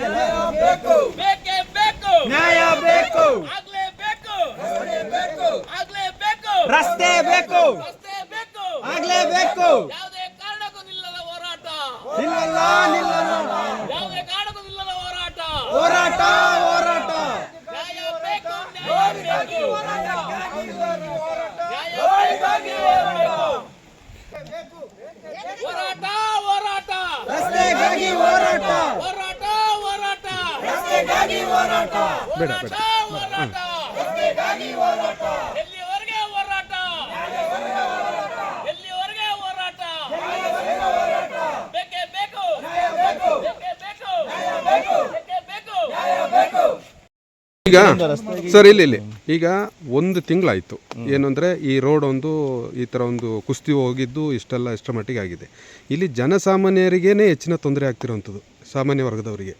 ಬೇಕೇ. ಬೇಕು ನ್ಯಾಯ ಬೇಕು. ಆಗಲೇ ಬೇಕು. ರಸ್ತೆ ಬೇಕು. ಆಗ್ಲೇಬೇಕು ನಿಲ್ಲಲ್ಲ ನಿಲ್ಲಲ್ಲ. ಹೋರಾಟ. ಹೋರಾಟ ಹೋರಾಟ. ರಸ್ತೆಗಾಗಿ ಹೋರಾಟ. ಹೋರಾಟ. ಬೇಡ ಬೇಡ. ಎಲ್ಲಿವರೆಗೆ ಹೋರಾಟ? ಎಲ್ಲಿವರೆಗೆ ಹೋರಾಟ? ಬೇಕೇ ಬೇಕು. ಬೇಕೇ ಬೇಕು. ಬೇಕೇ ಬೇಕು. ಈಗ ಸರ್ ಇಲ್ಲಿ ಇಲ್ಲಿ. ಈಗ ಒಂದು ತಿಂಗಳಾಯಿತು. ಏನಂದರೆ ಈ ರೋಡ್ ಒಂದು ಈ ಥರ ಒಂದು ಕುಸ್ತಿ ಹೋಗಿದ್ದು ಇಷ್ಟೆಲ್ಲ ಇಷ್ಟರ ಮಟ್ಟಿಗೆ ಆಗಿದೆ. ಇಲ್ಲಿ ಜನಸಾಮಾನ್ಯರಿಗೇನೆ ಹೆಚ್ಚಿನ ತೊಂದರೆ ಆಗ್ತಿರೋವಂಥದ್ದು ಸಾಮಾನ್ಯ ವರ್ಗದವರಿಗೆ.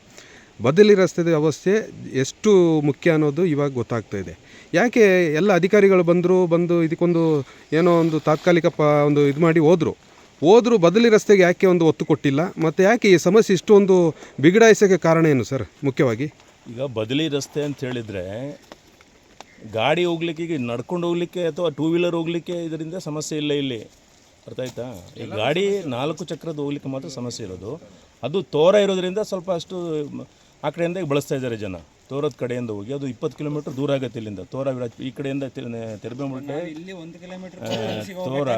ಬದಲಿ ರಸ್ತೆದ ವ್ಯವಸ್ಥೆ ಎಷ್ಟು ಮುಖ್ಯ ಅನ್ನೋದು ಇವಾಗ ಗೊತ್ತಾಗ್ತಾ ಇದೆ. ಯಾಕೆ ಎಲ್ಲ ಅಧಿಕಾರಿಗಳು ಬಂದರು ಬಂದು ಇದಕ್ಕೊಂದು ಏನೋ ಒಂದು ತಾತ್ಕಾಲಿಕ ಪ ಒಂದು ಇದು ಮಾಡಿ ಹೋದರು. ಹೋದರೂ ಬದಲಿ ರಸ್ತೆಗೆ ಯಾಕೆ ಒಂದು ಒತ್ತು ಕೊಟ್ಟಿಲ್ಲ? ಮತ್ತು ಯಾಕೆ ಈ ಸಮಸ್ಯೆ ಇಷ್ಟೊಂದು ಬಿಗಡಾಯಿಸೋಕ್ಕೆ ಕಾರಣ ಏನು ಸರ್ ಮುಖ್ಯವಾಗಿ? ಈಗ ಬದಲಿ ರಸ್ತೆ ಅಂತ ಹೇಳಿದರೆ ಗಾಡಿ ಹೋಗ್ಲಿಕ್ಕೆ ಈಗ ನಡ್ಕೊಂಡು ಹೋಗ್ಲಿಕ್ಕೆ ಅಥವಾ ಟೂ ವೀಲರ್ ಹೋಗ್ಲಿಕ್ಕೆ ಇದರಿಂದ ಸಮಸ್ಯೆ ಇಲ್ಲ ಇಲ್ಲಿ. ಅರ್ಥ ಆಯ್ತಾ? ಈ ಗಾಡಿ ನಾಲ್ಕು ಚಕ್ರದ ಹೋಗ್ಲಿಕ್ಕೆ ಮಾತ್ರ ಸಮಸ್ಯೆ ಇರೋದು. ಅದು ತೋರ ಇರೋದ್ರಿಂದ ಸ್ವಲ್ಪ ಅಷ್ಟು ಆ ಕಡೆಯಿಂದ ಬಳಸ್ತಾ ಇದ್ದಾರೆ ಜನ. ತೋರದ ಕಡೆಯಿಂದ ಹೋಗಿ. ಅದು ಇಪ್ಪತ್ತು ಕಿಲೋಮೀಟರ್ ದೂರ ಆಗುತ್ತೆ ಇಲ್ಲಿಂದ. ತೋರ ವಿರಾಜ್ ಈ ಕಡೆಯಿಂದ ತೆರಬೆಮುಟ್ಟೆ ತೋರ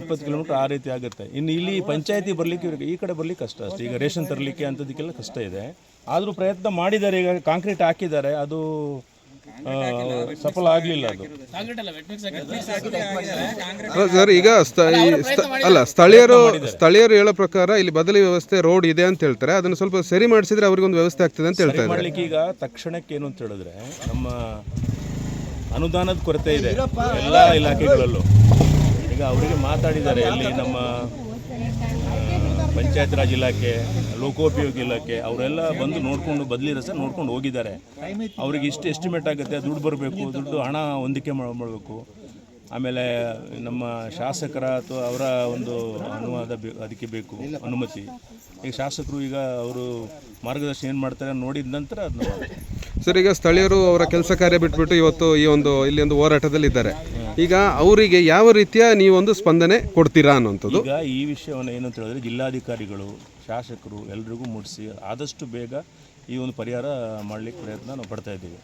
ಇಪ್ಪತ್ತು ಕಿಲೋಮೀಟರ್ ಆ ರೀತಿ ಆಗುತ್ತೆ. ಇನ್ನು ಇಲ್ಲಿ ಪಂಚಾಯತಿ ಬರಲಿಕ್ಕೆ ಇವ್ರಿಗೆ ಈ ಕಡೆ ಬರ್ಲಿಕ್ಕೆ ಕಷ್ಟ ಅಷ್ಟೇ. ಈಗ ರೇಷನ್ ತರಲಿಕ್ಕೆ ಅಂಥದಕ್ಕೆಲ್ಲ ಕಷ್ಟ ಇದೆ. ಆದರೂ ಪ್ರಯತ್ನ ಮಾಡಿದ್ದಾರೆ. ಈಗ ಕಾಂಕ್ರೀಟ್ ಹಾಕಿದ್ದಾರೆ. ಅದು ಸಫಲ ಆಗಲಿಲ್ಲ ಅದು. ಅಲ್ಲ ಸರ್ ಈಗ ಸ್ಥ- ಈ ಸ್ಥ- ಅಲ್ಲ ಸ್ಥಳೀಯರು ಸ್ಥಳೀಯರು ಹೇಳೋ ಪ್ರಕಾರ ಇಲ್ಲಿ ಬದಲಿ ವ್ಯವಸ್ಥೆ ರೋಡ್ ಇದೆ ಅಂತ ಹೇಳ್ತಾರೆ. ಅದನ್ನು ಸ್ವಲ್ಪ ಸರಿ ಮಾಡಿಸಿದ್ರೆ ಅವ್ರಿಗೊಂದು ವ್ಯವಸ್ಥೆ ಆಗ್ತದೆ ಅಂತ ಹೇಳ್ತಾರೆ ಈಗ ತಕ್ಷಣಕ್ಕೆ ಏನು ಅಂತ ಹೇಳಿದ್ರೆ ನಮ್ಮ ಅನುದಾನದ ಕೊರತೆ ಇದೆ ಎಲ್ಲ ಇಲಾಖೆಗಳಲ್ಲೂ. ಈಗ ಅವರಿಗೆ ಮಾತಾಡಿದ್ದಾರೆ ಅಲ್ಲಿ ನಮ್ಮ ಪಂಚಾಯತ್ ರಾಜ್ ಇಲಾಖೆ, ಲೋಕೋಪಯೋಗಿ ಇಲಾಖೆ, ಅವರೆಲ್ಲ ಬಂದು ನೋಡ್ಕೊಂಡು ಬದಲಿ ರಸ್ತೆ ನೋಡ್ಕೊಂಡು ಹೋಗಿದ್ದಾರೆ. ಅವ್ರಿಗೆ ಇಷ್ಟು ಎಸ್ಟಿಮೇಟ್ ಆಗುತ್ತೆ, ದುಡ್ಡು ಬರಬೇಕು, ದುಡ್ಡು ಹಣ ಹೊಂದಿಕೆ ಮಾಡಬೇಕು. ಆಮೇಲೆ ನಮ್ಮ ಶಾಸಕರ ಅಥವಾ ಅವರ ಒಂದು ಅನುವಾದ ಅದಕ್ಕೆ ಬೇಕು, ಅನುಮತಿ. ಈಗ ಶಾಸಕರು ಈಗ ಅವರು ಮಾರ್ಗದರ್ಶನ ಏನು ಮಾಡ್ತಾರೆ ನೋಡಿದ ನಂತರ ಅದನ್ನ. ಸರ್, ಈಗ ಸ್ಥಳೀಯರು ಅವರ ಕೆಲಸ ಕಾರ್ಯ ಬಿಟ್ಬಿಟ್ಟು ಇವತ್ತು ಈ ಒಂದು, ಇಲ್ಲಿ ಒಂದು ಹೋರಾಟದಲ್ಲಿ ಇದ್ದಾರೆ ಈಗ ಅವರಿಗೆ ಯಾವ ರೀತಿಯ ನೀವೊಂದು ಸ್ಪಂದನೆ ಕೊಡ್ತೀರಾ ಅನ್ನುವಂಥದ್ದು? ಈಗ ಈ ವಿಷಯವನ್ನು ಏನು ಅಂತ ಹೇಳಿದ್ರೆ ಜಿಲ್ಲಾಧಿಕಾರಿಗಳು ಶಾಸಕರು ಎಲ್ರಿಗೂ ಮುಟ್ಟಿಸಿ ಆದಷ್ಟು ಬೇಗ ಈ ಒಂದು ಪರಿಹಾರ ಮಾಡಲಿಕ್ಕೆ ಪ್ರಯತ್ನ ನಾವು ಪಡ್ತಾ ಇದ್ದೀವಿ.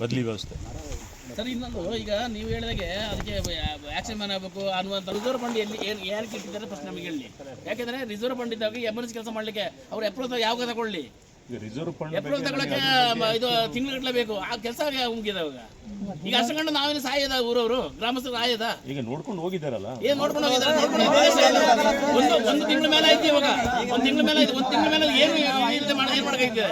ಬದಲಿ ವ್ಯವಸ್ಥೆ ಸರ್. ಇನ್ನೊಂದು ಈಗ ನೀವು ಹೇಳಿದಾಗೆ ಅದಕ್ಕೆ ಆಕ್ಷನ್ ಮ್ಯಾನ್ ಆಗಬೇಕು ಅನ್ನುವಂಥ ರಿಸರ್ವ್ ಫಂಡ್ ಎಲ್ಲಿ ಏನು ಏನಕ್ಕೆ ಇಟ್ಟಿದ್ದಾರೆ ಫಸ್ಟ್ ನಮಗೆ ಹೇಳಿ. ಯಾಕೆಂದರೆ ರಿಸರ್ವ್ ಫಂಡ್ ಇದ್ದಾಗ ಎಮರ್ಜೆನ್ಸಿ ಕೆಲಸ ಮಾಡಲಿಕ್ಕೆ ಅವ್ರು ಅಪ್ರೋಚ್ ಯಾವಾಗ ತಗೊಳ್ಳಿ ರಿಸರ್ವ್ ಫಂಡ್ ಅಪ್ರೋಚ್ ತಗೊಳಕ್ಕೆ ಮ- ಇದು ತಿಂಗಳು ಬೇಕು ಆ ಕೆಲಸ ಮುಗಿದ ಈಗ ಅಷ್ಟು ಗಂಟು ನಾವೇನು ಸಾಯದ ಊರವರು ಗ್ರಾಮಸ್ಥರು ಆಯದ ಈಗ ನೋಡ್ಕೊಂಡು ಹೋಗಿದ್ದಾರಲ್ಲ? ಏನ್ ನೋಡ್ಕೊಂಡು. ಒಂದು ಒಂದು ತಿಂಗಳ ಮೇಲೆ ಐತಿ ಇವಾಗ. ಒಂದ್ ತಿಂಗಳ ಮೇಲೆ ಒಂದ್ ಒಂದು ತಿಂಗಳ ಮೇಲೆ ಏನು ಮಾಡಿ ಏನ್ ಮಾಡಕ್ಕಾಗ್ತದೆ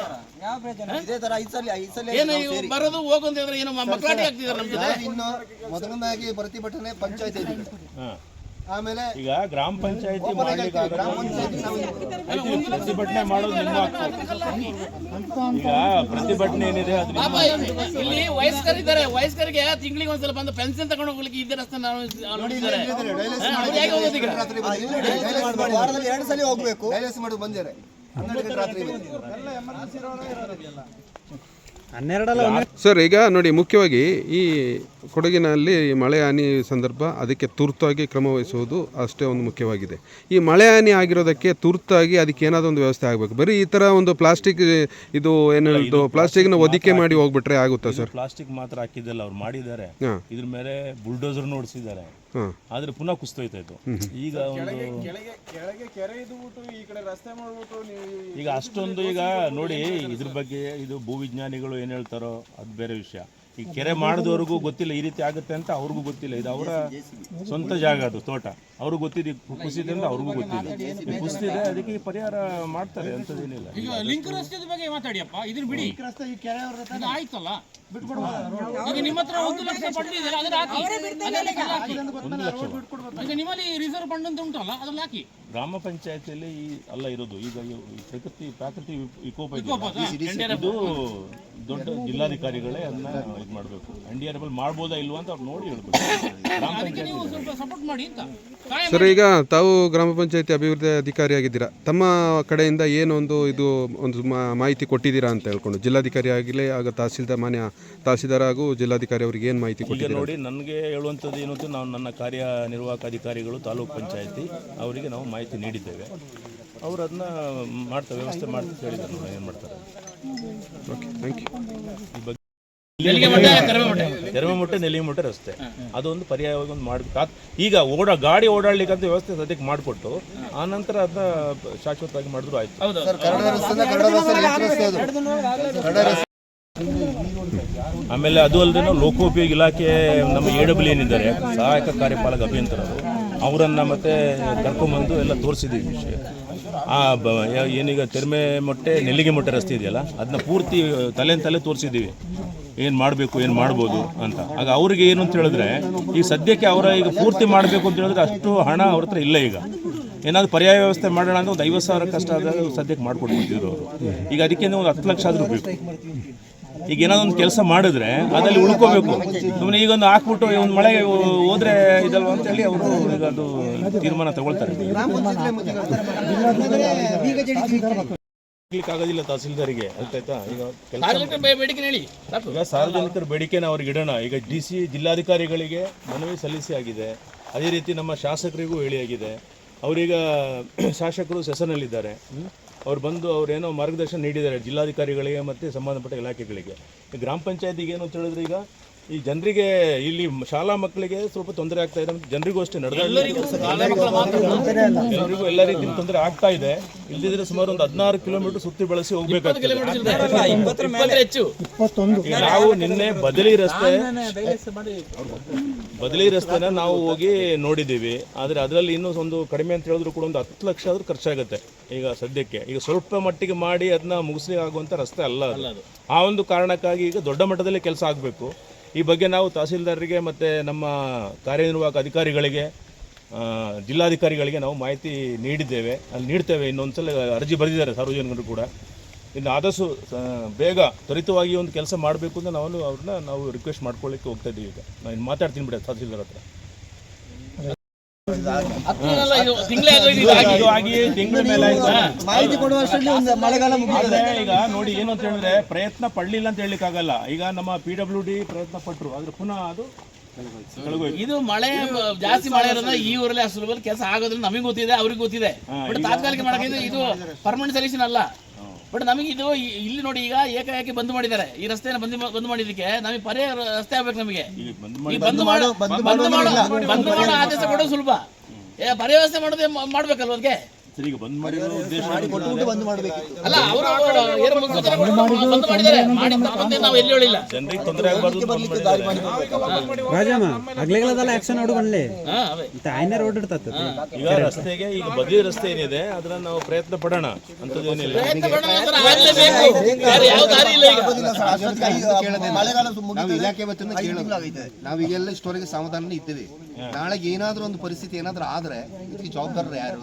ಇದೇ ತರ ಐದ್ ಸಲ ಐದ್ ಸಲ ಏನು ಇವು ಬರೋದು ಹೋಗು ಅಂತ ಹೇಳಿದ್ರೆ ಏನು ಮಕ್ಕಳಾಟಿ ಆಗ್ತಿದ್ದಾರೆ ಜೊತೆ? ಇನ್ನು ಮೊದಲನೇದಾಗಿ ಪ್ರತಿಭಟನೆ ಪಂಚಾಯತ್ ಹಾಂ. ಆಮೇಲೆ ಈಗ ಗ್ರಾಮ ಪಂಚಾಯತಿ ಪ್ರತಿಭಟನೆ ಮಾಡೋದು ನಿಮ್ಮ ಹಕ್ಕು. ಈಗ ಪ್ರತಿಭಟನೆ ಏನಿದೆ ಇಲ್ಲಿ ವಯಸ್ಕರಿದ್ದಾರೆ ವಯಸ್ಕರಿಗೆ ತಿಂಗಳಿಗೆ ಒಂದ್ಸಲ ಬಂದು ಪೆನ್ಷನ್ ತಗೊಂಡು ಹೋಗ್ಲಿಕ್ಕೆ ಇದ್ದ ರಸ್ತೆ ನಾವು ನೋಡಿದ್ದಾರೆ ಅವ್ರು ಹೇಗೆ ಹೋಗೋದು ಈಗ? ರಾತ್ರಿ ಬಂದಿದ್ದಾರೆ. ವಾರದಲ್ಲಿ ಎರಡು ಸಲ ಹೋಗ್ಬೇಕು. ಡೈಲಿಸ್ ಮಾಡಿ ಬಂದಿದ್ದಾರೆ. ಹನ್ನೆರಡು ಗಂಟೆ ರಾತ್ರಿ ಹನ್ನೆರಡಲ್ಲ ಸರ್ ಈಗ ನೋಡಿ ಮುಖ್ಯವಾಗಿ ಈ ಕೊಡಗಿನಲ್ಲಿ ಮಳೆ ಹಾನಿ ಸಂದರ್ಭ ಅದಕ್ಕೆ ತುರ್ತಾಗಿ ಕ್ರಮ ವಹಿಸುವುದು ಅಷ್ಟೇ ಒಂದು ಮುಖ್ಯವಾಗಿದೆ. ಈ ಮಳೆ ಹಾನಿ ಆಗಿರೋದಕ್ಕೆ ತುರ್ತಾಗಿ ಅದಕ್ಕೆ ಏನಾದರೂ ಒಂದು ವ್ಯವಸ್ಥೆ ಆಗಬೇಕು. ಬರೀ ಈ ಥರ ಒಂದು ಪ್ಲಾಸ್ಟಿಕ್ ಇದು ಏನು ಹೇಳ್ತು ಪ್ಲಾಸ್ಟಿಕ್ನ ಒದಿಕೆ ಮಾಡಿ ಹೋಗ್ಬಿಟ್ರೆ ಆಗುತ್ತಾ ಸರ್? ಪ್ಲಾಸ್ಟಿಕ್ ಮಾತ್ರ ಹಾಕಿದ್ದಲ್ಲ ಅವ್ರು ಮಾಡಿದ್ದಾರೆ. ಹಾಂ. ಇದ್ರ ಮೇಲೆ ಬುಲ್ಡೋಸರ್ ನೋಡಿಸಿದ್ದಾರೆ ಹಾಂ. ಆದ್ರೆ ಪುನಃ ಕುಸ್ತೋಯ್ತಾ ಇತ್ತು ಈಗ ಒಂದು ಈಗ ಅಷ್ಟೊಂದು ಈಗ ನೋಡಿ ಇದ್ರ ಬಗ್ಗೆ ಇದು ಭೂವಿಜ್ಞಾನಿಗಳು ಏನ್ ಹೇಳ್ತಾರೋ ಅದು ಬೇರೆ ವಿಷಯ. ಈ ಕೆರೆ ಮಾಡಿದವ್ರಿಗೂ ಗೊತ್ತಿಲ್ಲ ಈ ರೀತಿ ಆಗುತ್ತೆ ಅಂತ ಅವ್ರಿಗೂ ಗೊತ್ತಿಲ್ಲ. ಇದು ಅವರ ಸ್ವಂತ ಜಾಗ ಅದು ತೋಟ. ಅವ್ರಿಗೂ ಗೊತ್ತಿದೆ ಕುಸಿದೆ ಅಂತ ಅವ್ರಿಗೂ ಗೊತ್ತಿಲ್ಲ. ಇದು ಕುಸಿದಿದೆ ಅದಕ್ಕೆ ಈ ಪರಿಹಾರ ಮಾಡ್ತಾರೆ ಅಂತದೇನಿಲ್ಲ ಈಗ ಲಿಂಕ್ ರಸ್ತೆ ಬಗ್ಗೆ ಮಾತಾಡಿಯಪ್ಪ ಇದ್ರ ಬಿಡಿ. ಇದು ಆಯ್ತಲ್ಲ? ಈಗ ನಿಮ್ಮ ಹತ್ರ ಒಂದು ಲಕ್ಷ ಅದನ್ನ ಹಾಕಿ. ಈಗ. ನಿಮ್ಮಲ್ಲಿ ರಿಸರ್ವ್ ಫಂಡ್ ಅಂತ ಉಂಟಲ್ಲ ಅದನ್ನ ಹಾಕಿ. ಗ್ರಾಮ ಪಂಚಾಯತಿಯಲ್ಲಿ ಈ ಅಲ್ಲ ಇರೋದು ಈಗ ಪ್ರಕೃತಿ ಪ್ರಾಕೃತಿ ವಿಪ್- ವಿಕೋಪ ಇದು. ದೊಡ್ಡ ಜಿಲ್ಲಾಧಿಕಾರಿಗಳೇ ಅದನ್ನ ಇದು ಮಾಡಬೇಕು. ಎನ್ ಡಿ ಆರ್ ಎಫ್ ಮಾಡ್ಬೋದಾ ಇಲ್ವಾ ಅಂತ ಅವ್ರು ನೋಡಿ ಹೇಳ್ಬೇಕು. ಗ್ರಾಮ ನೀವು ಸ್ವಲ್ಪ ಸಪೋರ್ಟ್ ಮಾಡಿ ಅಂತ. ಸರ್ ಈಗ ತಾವು ಗ್ರಾಮ ಪಂಚಾಯತಿ ಅಭಿವೃದ್ಧಿ ಅಧಿಕಾರಿ ಆಗಿದ್ದೀರಾ ತಮ್ಮ ಕಡೆಯಿಂದ ಏನೊಂದು ಇದು ಒಂದು ಮಾ- ಮಾಹಿತಿ ಕೊಟ್ಟಿದ್ದೀರಾ ಅಂತ ಹೇಳ್ಕೊಂಡು? ಜಿಲ್ಲಾಧಿಕಾರಿ ಆಗಲಿ ಆಗ ತಹಸೀಲ್ದಾರ್ ಮಾನ್ಯ ತಹಸೀಲ್ದಾರ್ ಹಾಗೂ ಜಿಲ್ಲಾಧಿಕಾರಿ ಅವರಿಗೆ ಏನು ಮಾಹಿತಿ ಕೊಟ್ಟಿದ್ದೀರಾ? ನೋಡಿ ನನಗೆ ಹೇಳುವಂಥದ್ದು ಏನು ಅಂತ ನಾವು ನನ್ನ ಕಾರ್ಯನಿರ್ವಾಹಕ ಅಧಿಕಾರಿಗಳು ತಾಲೂಕು ಪಂಚಾಯತಿ ಅವರಿಗೆ ನಾವು ಮಾಹಿತಿ ನೀಡಿದ್ದೇವೆ. ಅವರು ಅದನ್ನ ಮಾಡ್ತಾರೆ ವ್ಯವಸ್ಥೆ ಮಾಡ್ತಾರೆ ಹೇಳಿದ್ದಾರೆ. ಏನು ಮಾಡ್ತಾರೆ? ಓಕೆ ಥ್ಯಾಂಕ್ ಯು ಮುಟ್ಟೆ ನೆಲಿಮುಟ್ಟೆ ರಸ್ತೆ. ಅದೊಂದು ಪರ್ಯಾಯವಾಗಿ ಒಂದು ಮಾಡಿ ಈಗ ಓಡ ಗಾಡಿ ಓಡಾಡ್ಲಿಕ್ಕಂತ ವ್ಯವಸ್ಥೆ ಸದ್ಯಕ್ಕೆ ಮಾಡಿಕೊಟ್ಟು ಆ ನಂತರ ಅದನ್ನ ಶಾಶ್ವತವಾಗಿ ಮಾಡಿದ್ರು ಆಯ್ತು. ಆಮೇಲೆ ಅದು ಅಲ್ಲದೆ ಲೋಕೋಪಯೋಗಿ ಇಲಾಖೆ ನಮ್ಮ ಎ ಡಬ್ಲ್ಯೂ ಏನಿದ್ದಾರೆ ಸಹಾಯಕ ಕಾರ್ಯಪಾಲಕ ಅಭಿಯಂತರರು ಅವರನ್ನು ಮತ್ತೆ ಕರ್ಕೊಂಬಂದು ಎಲ್ಲ ತೋರಿಸಿದ್ದೀವಿ ವಿಷಯ. ಆ, ಬ ಏನೀಗ ತೆರ್ಮೆ ಮೊಟ್ಟೆ, ನೆಲ್ಲಿಗೆ ಮೊಟ್ಟೆ ರಸ್ತೆ ಇದೆಯಲ್ಲ ಅದನ್ನ ಪೂರ್ತಿ ತಲೆ ತಲೆ ತೋರಿಸಿದ್ದೀವಿ. ಏನು ಮಾಡಬೇಕು, ಏನು ಮಾಡ್ಬೋದು ಅಂತ. ಆಗ ಅವ್ರಿಗೆ ಏನು ಅಂತ ಹೇಳಿದ್ರೆ ಈಗ ಸದ್ಯಕ್ಕೆ ಅವರ ಈಗ ಪೂರ್ತಿ ಮಾಡಬೇಕು ಅಂತ ಹೇಳಿದ್ರೆ ಅಷ್ಟು ಹಣ ಅವ್ರ ಹತ್ರ ಇಲ್ಲ ಈಗ. ಏನಾದರೂ ಪರ್ಯಾಯ ವ್ಯವಸ್ಥೆ ಮಾಡೋಣ ಅಂದ್ರೆ ಒಂದು ಐವತ್ತು ಸಾವಿರ ಕಷ್ಟ ಆದಾಗ ಸದ್ಯಕ್ಕೆ ಮಾಡ್ಕೊಟ್ಬಿಟ್ಟಿದ್ರು ಅವರು. ಈಗ ಅದಕ್ಕೆ ಒಂದು ಹತ್ತು ಲಕ್ಷ ಆದರೂ ಬೇಕು. ಈಗ ಏನಾದ್ರು ಒಂದು ಕೆಲಸ ಮಾಡಿದ್ರೆ ಅದಲ್ಲಿ ಉಳ್ಕೋಬೇಕು. ಸುಮ್ಮನೆ ಈಗ ಒಂದು ಹಾಕ್ಬಿಟ್ಟು ಒಂದು ಮಳೆ ಹೋದ್ರೆ ಇದಲ್ವಾ ಅಂತ ಹೇಳಿ ಅವರು ಈಗ ಅದು ತೀರ್ಮಾನ ತಗೊಳ್ತಾರೆ. ಆಗೋದಿಲ್ಲ ತಹಸೀಲ್ದಾರಿಗೆ ಈಗ ಕೆಲಸ ಸಾರ್ವಜನಿಕರ ಈಗ ಬೇಡಿಕೆನ ಅವ್ರಿಗೆ ಇಡೋಣ. ಈಗ ಡಿ ಸಿ ಜಿಲ್ಲಾಧಿಕಾರಿಗಳಿಗೆ ಮನವಿ ಸಲ್ಲಿಸಿ ಆಗಿದೆ. ಅದೇ ರೀತಿ ನಮ್ಮ ಶಾಸಕರಿಗೂ ಹೇಳಿ ಆಗಿದೆ ಅವರೀಗ ಶಾಸಕರು ಸೆಸನಲ್ಲಿದ್ದಾರೆ? ಅವ್ರು ಬಂದು ಅವರೇನೋ ಮಾರ್ಗದರ್ಶನ ನೀಡಿದ್ದಾರೆ, ಜಿಲ್ಲಾಧಿಕಾರಿಗಳಿಗೆ ಮತ್ತು ಸಂಬಂಧಪಟ್ಟ ಇಲಾಖೆಗಳಿಗೆ. ಗ್ರಾಮ ಪಂಚಾಯತಿಗೆ ಏನು ಅಂತ ಹೇಳಿದ್ರೆ ಈಗ? ಈ ಜನರಿಗೆ ಇಲ್ಲಿ ಶಾಲಾ ಮಕ್ಕಳಿಗೆ ಸ್ವಲ್ಪ ತೊಂದರೆ ಆಗ್ತಾ ಇದೆ ಜನರಿಗೂ ಅಷ್ಟೇ ಮಾತ್ರ ಎಲ್ಲರಿಗೂ ಎಲ್ಲ ರೀತಿಯ ತೊಂದರೆ ಆಗ್ತಾ ಇದೆ. ಇಲ್ಲದಿದ್ರೆ ಸುಮಾರು ಒಂದು ಹದಿನಾರು ಕಿಲೋಮೀಟರ್ ಸುತ್ತಿ ಬಳಸಿ ಹೋಗ್ಬೇಕಾಗ್ತದೆ. ನಾವು ನಿನ್ನೆ ಬದಲಿ ರಸ್ತೆ ಬದಲಿ ರಸ್ತೆನ ನಾವು ಹೋಗಿ ನೋಡಿದ್ದೀವಿ. ಆದರೆ ಅದರಲ್ಲಿ ಇನ್ನೂ ಒಂದು ಕಡಿಮೆ ಅಂತ ಹೇಳಿದ್ರು ಕೂಡ ಒಂದು ಹತ್ತು ಲಕ್ಷ ಆದ್ರೂ ಖರ್ಚಾಗುತ್ತೆ ಈಗ ಸದ್ಯಕ್ಕೆ. ಈಗ ಸ್ವಲ್ಪ ಮಟ್ಟಿಗೆ ಮಾಡಿ ಅದನ್ನ ಮುಗಿಸ್ಲಿಕ್ಕೆ ಆಗುವಂಥ ರಸ್ತೆ ಅಲ್ಲ ಆ ಒಂದು ಕಾರಣಕ್ಕಾಗಿ ಈಗ ದೊಡ್ಡ ಮಟ್ಟದಲ್ಲಿ ಕೆಲಸ ಆಗಬೇಕು. ಈ ಬಗ್ಗೆ ನಾವು ತಹಸೀಲ್ದಾರರಿಗೆ ಮತ್ತು ನಮ್ಮ ಕಾರ್ಯನಿರ್ವಾಹಕ ಅಧಿಕಾರಿಗಳಿಗೆ ಜಿಲ್ಲಾಧಿಕಾರಿಗಳಿಗೆ ನಾವು ಮಾಹಿತಿ ನೀಡಿದ್ದೇವೆ. ಅಲ್ಲಿ ನೀಡ್ತೇವೆ. ಇನ್ನೊಂದ್ಸಲ ಅರ್ಜಿ ಬರೆದಿದ್ದಾರೆ ಸಾರ್ವಜನಿಕರು ಕೂಡ. ಇನ್ನು ಆದಷ್ಟು ಬೇಗ ತ್ವರಿತವಾಗಿ ಒಂದು ಕೆಲಸ ಮಾಡಬೇಕು ಅಂತ ನಾವು ಅವ್ರನ್ನ ನಾವು ರಿಕ್ವೆಸ್ಟ್ ಮಾಡ್ಕೊಳ್ಳಿಕ್ಕೆ ಹೋಗ್ತಾ ಇದ್ದೀವಿ ಈಗ. ನಾನು ಮಾತಾಡ್ತೀನಿ ಬಿಡ ತಹಸೀಲ್ದಾರ್ ಹತ್ರ ಹತ್ತಿರಲ್ಲ ಇದು ತಿಂಗಳೇ ಆಗೋಯ್ತು ಇದು ಆಗಿ. ಇದು ಆಗಿ ತಿಂಗಳ ಮೇಲೆ ಆಯ್ತು ಮಾಹಿತಿ ಕೊಡುವಷ್ಟರಲ್ಲಿ ಒಂದು ಮಳೆಗಾಲ ಮುಗಿದಿದೆ ಈಗ ನೋಡಿ ಏನು ಅಂತ ಹೇಳಿದ್ರೆ ಪ್ರಯತ್ನ ಪಡಲಿಲ್ಲ ಅಂತ ಹೇಳಲಿಕ್ಕಾಗಲ್ಲ. ಈಗ ನಮ್ಮ ಪಿ ಡಬ್ಲ್ಯೂ ಡಿ ಪ್ರಯತ್ನ ಪಟ್ಟರು ಆದ್ರೆ ಪುನಃ ಅದು ಇದು ಮಳೆ ಜಾಸ್ತಿ ಮಳೆ ಇರೋದ್ರಿಂದ ಈ ಊರಲ್ಲಿ ಅಷ್ಟು ಕೆಲಸ ಆಗೋದ್ರಿಂದ ನಮಗೆ ಗೊತ್ತಿದೆ ಅವ್ರಿಗೆ ಗೊತ್ತಿದೆ. ಬಟ್ ತಾತ್ಕಾಲಿಕ ಮಾಡಕ್ಕೆ ಇದು ಪರ್ಮನೆಂಟ್ ಸೊಲ್ಯೂಷನ್ ಅಲ್ಲ. ಬಟ್ ನಮಗೆ ಇದು ಇಲ್ಲಿ ನೋಡಿ ಈಗ ಏಕಾಏಕಿ ಬಂದ್ ಮಾಡಿದ್ದಾರೆ. ಈ ರಸ್ತೆಯನ್ನು ಬಂದ್ ಬಂದ್ ಮಾಡಿದಕ್ಕೆ ನಮಗೆ ಪರ್ಯಾಯ ರಸ್ತೆ ಆಗ್ಬೇಕು ನಮಗೆ. ಬಂದ್ ಮಾಡೋ ಬಂದ್ ಮಾಡೋ ಆದೇಶ ಕೊಡೋದು ಸುಲಭ. ಏ ಪರ್ಯಾಯ ವ್ಯವಸ್ಥೆ ಮಾಡೋದೇ ಮಾಡ್ಬೇಕಲ್ವ ಅದಕ್ಕೆ ಸರಿ ಈಗ ಬಂದ್ ಮಾಡಿರೋ ಉದ್ದೇಶ ಕೊಟ್ಟು ಬಂದ್ ಮಾಡಬೇಕಿತ್ತು. ಅಲ್ಲ ಅವರು ಏನು ಮುನ್ಸೂಚನೆ ಕೊಟ್ಟು ಬಂದ್ ಮಾಡಿದ್ದಾರೆ. ಮಾಡಿ ತಪ್ಪಂತೆ ನಾವು ಎಲ್ಲಿ ಹೇಳಿಲ್ಲ. ಜನರಿಗೆ ತೊಂದರೆ ಆಗಬಾರ್ದು. ರಾಜಮ್ಮ ಆಕ್ಷನ್ ಹಾ ಅವೇ ರೋಡ್ ಇರ್ತದೆ ಈಗ ರಸ್ತೆಗೆ ಈಗ ಬದಿ ರಸ್ತೆ ಏನಿದೆ ಅದನ್ನ ನಾವು ಪ್ರಯತ್ನ ಪಡೋಣ. ಅಂತದೇನಿಲ್ಲ ಪ್ರಯತ್ನ ಪಡೋಣ ಅಂದ್ರೆ ಆಗ್ಲೇಬೇಕು ಬೇರೆ ಯಾವ ದಾರಿ ಇಲ್ಲ ಈಗ. ಮಳೆಗಾಲ ನಾವು ಇಲಾಖೆ ವತಿಯಿಂದ ಕೇಳೋದು. ನಾವು ಈಗೆಲ್ಲ ಇಷ್ಟವರೆಗೆ ಸಮಾಧಾನ ಇದ್ದೇವೆ. ನಾಳೆಗೆ ಏನಾದ್ರೂ ಒಂದು ಪರಿಸ್ಥಿತಿ ಏನಾದ್ರೂ ಆದ್ರೆ ಇದಕ್ಕೆ ಜವಾಬ್ದಾರರು ಯಾರು?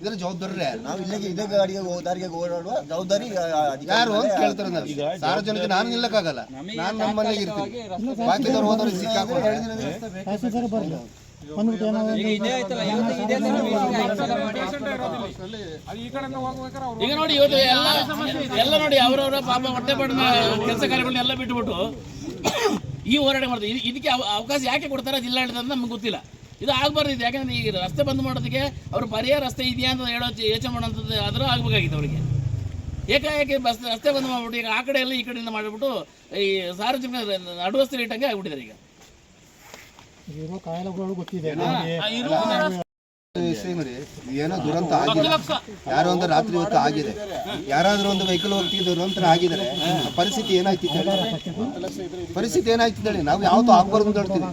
ಇದರ ಜವಾಬ್ದಾರಿ ನಾವು ಇಲ್ಲಿಗೆ ಇದೇ ಗಾಡಿಗೆ ಹೋ- ದಾರಿಗೆ ಓಡಾಡುವ ಜವಾಬ್ದಾರಿ ಆ, ಅಧಿಕಾರಿ ಯಾರು ಅಂತ ಕೇಳ್ತಾರೆ ನಾವು ಸಾರ್ವಜನಿಕ ನಾನು ನಿಲ್ಲಕ್ಕಾಗಲ್ಲ. ನಾನು ನಮ್ಮ ಮನೆಗೆ ಇರ್ತೀನಿ. ಬಾಕಿದವ್ರು ಹೋದವ್ರಿಗೆ ಸಿಕ್ಕಾಕೊಂಡು ಈಗ ನೋಡಿ ಇವತ್ತು ಎಲ್ಲ ಎಲ್ಲ ನೋಡಿ ಅವರವರ ಪಾಪ ಹೊಟ್ಟೆ ಪಡೆದ ಕೆಲಸ ಕಾರ್ಯಗಳನ್ನೆಲ್ಲ ಬಿಟ್ಟುಬಿಟ್ಟು ಈ ಹೋರಾಟ ಮಾಡ್ತಾರೆ. ಇದು- ಇದಕ್ಕೆ ಅವ- ಅವಕಾಶ ಯಾಕೆ ಕೊಡ್ತಾರೆ ಜಿಲ್ಲಾಡಳಿತ ಅಂತ ನಮ್ಗೆ ಗೊತ್ತಿಲ್ಲ. ಇದು ಆಗಬಾರ್ದು ಇದು ಯಾಕಂದ್ರೆ ಈಗ ರಸ್ತೆ ಬಂದ್ ಮಾಡೋದಕ್ಕೆ ಅವರು ಪರ್ಯಾಯ ರಸ್ತೆ ಇದೆಯಾ ಅಂತ ಹೇಳೋ ಯೋಚನೆ ಮಾಡೋಂಥದ್ದು ಆದರೂ ಆಗಬೇಕಾಗಿತ್ತು ಅವರಿಗೆ. ಏಕಾಏಕಿ ಬಸ್ ರಸ್ತೆ ಬಂದ್ ಮಾಡ್ಬಿಟ್ಟು ಈಗ ಆ ಕಡೆ ಎಲ್ಲ ಈ ಕಡೆಯಿಂದ ಮಾಡಿಬಿಟ್ಟು ಈ ಸಾರ್ವಜನಿಕ ನಡುವಸ್ತಿ ಇಟ್ಟಂಗೆ ಆಗ್ಬಿಟ್ಟಿದ್ದಾರೆ ಈಗ. ಏನೋ ದುರಂತ ಆಗಿದೆ. ಯಾರೋ ಒಂದು ರಾತ್ರಿ ಹೊತ್ತು ಆಗಿದೆ. ಯಾರಾದ್ರೂ ಒಂದು ವೆಹಿಕಲ್ ಹೋಗ್ತಿ ದುರಂತರ ಆಗಿದ್ರೆ ಪರಿಸ್ಥಿತಿ ಏನಾಯ್ತಿತ್ತು ಪರಿಸ್ಥಿತಿ ಏನಾಯ್ತಿದ್ದಾಳೆ ಹೇಳಿ? ನಾವು ಯಾವತ್ತೂ ಆಗ್ಬಾರ್ದು ಅಂತ ಹೇಳ್ತೀವಿ.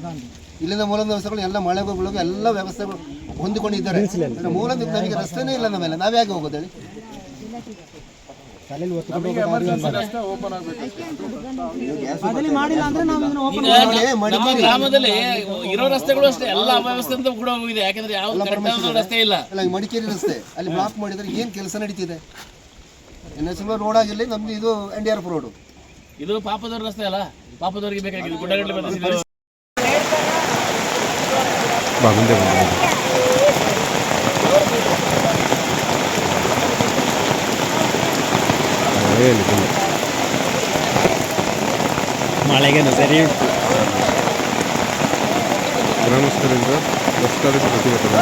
ಇಲ್ಲಿಂದ ಮೂಲ ವ್ಯವಸ್ಥೆಗಳು ಎಲ್ಲ ಮಳೆ ಬೀಳೋಕೆ ಎಲ್ಲ ವ್ಯವಸ್ಥೆಗಳು ಹೊಂದಿಕೊಂಡಿದ್ದಾರೆ. ಮೂಲದ ಮೂಲದಿಂದ ನಮಗೆ ರಸ್ತೆನೇ ಇಲ್ಲ ನಮ್ಮೆಲ್ಲ ನಾವ್ ಯಾಕೆ ಹೋಗೋದು ಹೇಳಿ? ಗ್ರಾಮದಲ್ಲಿ ಇರೋ ರಸ್ತೆಗಳು ಅಷ್ಟೇ. ಎಲ್ಲ ಅವ್ಯವಸ್ಥೆ ಅಂತ ಕೂಡ ಹೋಗಿದೆ. ಯಾಕಂದ್ರೆ ಯಾವ ಕರೆಕ್ಟ್ ರಸ್ತೆ ಇಲ್ಲ. ಮಡಿಕೇರಿ ರಸ್ತೆ ಅಲ್ಲಿ ಬ್ಲಾಕ್ ಮಾಡಿದ್ರೆ ಏನ್ ಕೆಲಸ ನಡೀತಿದೆ? ಎನ್ ಎಸ್ ರೋಡ್ ಆಗಿರಲಿ ನಮ್ದು ಇದು N D R F road. ಇದು ಪಾಪದವ್ರ ರಸ್ತೆ ಅಲ್ಲ. ಪಾಪದವರಿಗೆ ಬೇಕಾಗಿದೆ ಗುಡ್ಡಗಟ್ಟಲೆ ಬಂದಿದ್ದು ಬಾ ಮುಂದೆ ಬಂದು ಹೇಳಿ ಬನ್ನಿ ಮಳೆಗೇನು ಸರಿ ಉಂಟು ಗ್ರಾಮಸ್ಥರಿಂದ ಪ್ರತಿಭಟನೆ